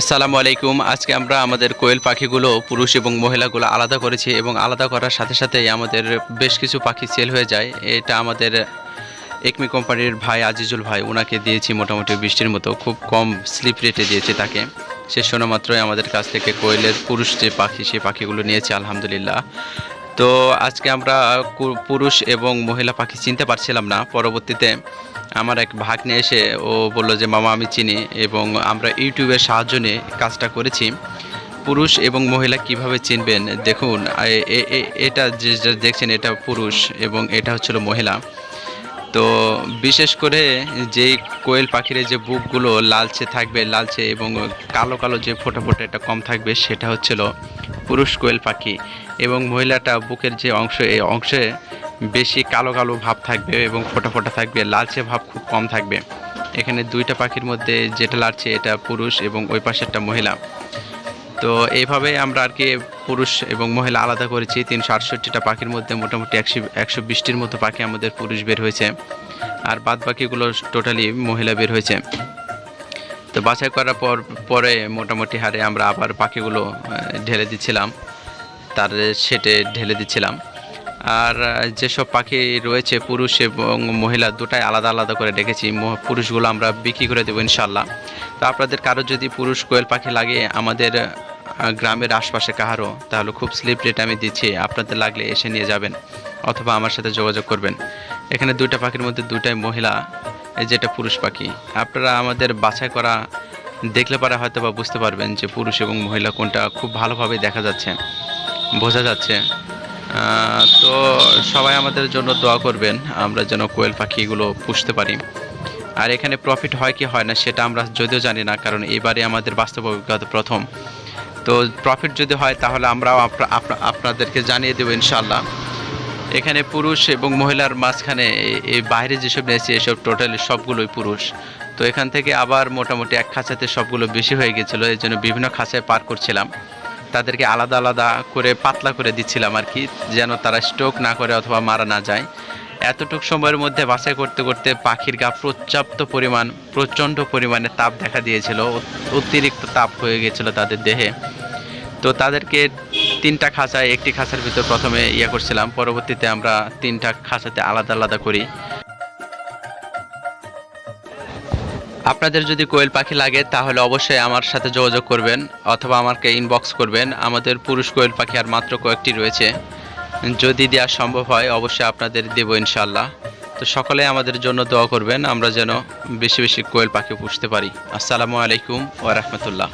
আসসালামু আলাইকুম। আজকে আমরা আমাদের কোয়েল পাখিগুলো, পুরুষ এবং মহিলাগুলো আলাদা করেছি এবং আলাদা করার সাথে সাথেই আমাদের বেশ কিছু পাখি সেল হয়ে যায়। এটা আমাদের একমি কোম্পানির ভাই আজিজুল ভাই ওনাকে দিয়েছি মোটামুটি বৃষ্টির মতো, খুব কম স্লিপ রেটে দিয়েছি তাকে। সে শোনা মাত্রই আমাদের কাছ থেকে কোয়েলের পুরুষ যে পাখি সেই পাখিগুলো নিয়েছে, আলহামদুলিল্লাহ। তো আজকে আমরা পুরুষ এবং মহিলা পাখি চিনতে পারছিলাম না। পরবর্তীতে আমার এক ভাগ্নে এসে ও বলল যে, মামা, আমি চিনি এবং আমরা ইউটিউবের সাহায্য নিয়ে কাজটা করেছি। পুরুষ এবং মহিলা কীভাবে চিনবেন? দেখুন এটা যে দেখছেন এটা পুরুষ এবং এটা হচ্ছিল মহিলা। তো বিশেষ করে যেই কোয়েল পাখির যে বুকগুলো লালচে থাকবে, লালচে এবং কালো কালো যে ফোটা ফোটা এটা কম থাকবে, সেটা হচ্ছিল পুরুষ কোয়েল পাখি এবং মহিলাটা বুকের যে অংশ, এই অংশে বেশি কালো কালো ভাব থাকবে এবং ফোটা ফোটা থাকবে, লালচে ভাব খুব কম থাকবে। এখানে দুইটা পাখির মধ্যে যেটা লাড়ছে এটা পুরুষ এবং ওই পাশেরটা মহিলা। তো এইভাবে আমরা আর কি পুরুষ এবং মহিলা আলাদা করেছি। তিনশো আটষট্টিটা পাখির মধ্যে মোটামুটি একশো একশো বিশটির মতো পাখি আমাদের পুরুষ বের হয়েছে। আর বাদ বাকিগুলো টোটালি মহিলা বের হয়েছে। তো বাছাই করার পর, পরে মোটামুটি হারে আমরা আবার পাখিগুলো ঢেলে দিচ্ছিলাম। তার সেটে ঢেলে দিচ্ছিলাম। আর যেসব পাখি রয়েছে পুরুষ এবং মহিলা দুটাই আলাদা আলাদা করে রেখেছি। পুরুষগুলো আমরা বিক্রি করে দেবো ইনশাল্লাহ তো আপনাদের কারও যদি পুরুষ কোয়েল পাখি লাগে, আমাদের গ্রামের আশপাশে কাহারও, তাহলে খুব স্লিপ রেট আমি দিচ্ছি, আপনাদের লাগলে এসে নিয়ে যাবেন, অথবা আমার সাথে যোগাযোগ করবেন। এখানে দুইটা পাখির মধ্যে দুটাই মহিলা যেটা পুরুষ পাখি। আপনারা আমাদের বাছাই করা দেখলে পরে হয়তো বা বুঝতে পারবেন যে পুরুষ এবং মহিলা কোনটা খুব ভালোভাবে দেখা যাচ্ছে, বোঝা যাচ্ছে। তো সবাই আমাদের জন্য দোয়া করবেন, আমরা যেন কোয়েল পাখিগুলো পুষতে পারি। আর এখানে প্রফিট হয় কি হয় না সেটা আমরা যদিও জানি না, কারণ এবারে আমাদের বাস্তব অভিজ্ঞতা প্রথম। তো প্রফিট যদি হয় তাহলে আমরাও আপনা- আপনা- আপনাদেরকে জানিয়ে দেবো ইনশাল্লাহ এখানে পুরুষ এবং মহিলার মাঝখানে এই বাইরে যেসব নিয়েছি এসব টোটালি সবগুলোই পুরুষ। তো এখান থেকে আবার মোটামুটি এক খাঁচাতে সবগুলো বেশি হয়ে গেছিল এই জন্য বিভিন্ন খাঁচায় পার করছিলাম। তাদেরকে আলাদা আলাদা করে পাতলা করে দিচ্ছিলাম আর কি, যেন তারা স্ট্রোক না করে অথবা মারা না যায়। এতটুক সময়ের মধ্যে বাছাই করতে করতে পাখির গা পর্যাপ্ত পরিমাণ, প্রচণ্ড পরিমাণে তাপ দেখা দিয়েছিল। অতিরিক্ত তাপ হয়ে গেছিল তাদের দেহে। তো তাদেরকে তিনটা খাঁচায়, একটি খাঁচার ভিতর প্রথমে ইয়ে করছিলাম। পরবর্তীতে আমরা তিনটা খাঁচাতে আলাদা আলাদা করি। আপনাদের যদি কোয়েল পাখি লাগে, তাহলে অবশ্যই আমার সাথে যোগাযোগ করবেন অথবা আমাকে ইনবক্স করবেন। আমাদের পুরুষ কোয়েল পাখি আর মাত্র কয়েকটি রয়েছে। যদি দেওয়া সম্ভব হয়, অবশ্যই আপনাদের দেব ইনশাল্লাহ তো সকলে আমাদের জন্য দোয়া করবেন, আমরা যেন বেশি বেশি কোয়েল পাখি পুষতে পারি। আসসালামু আলাইকুম ওয়া রাহমাতুল্লাহ।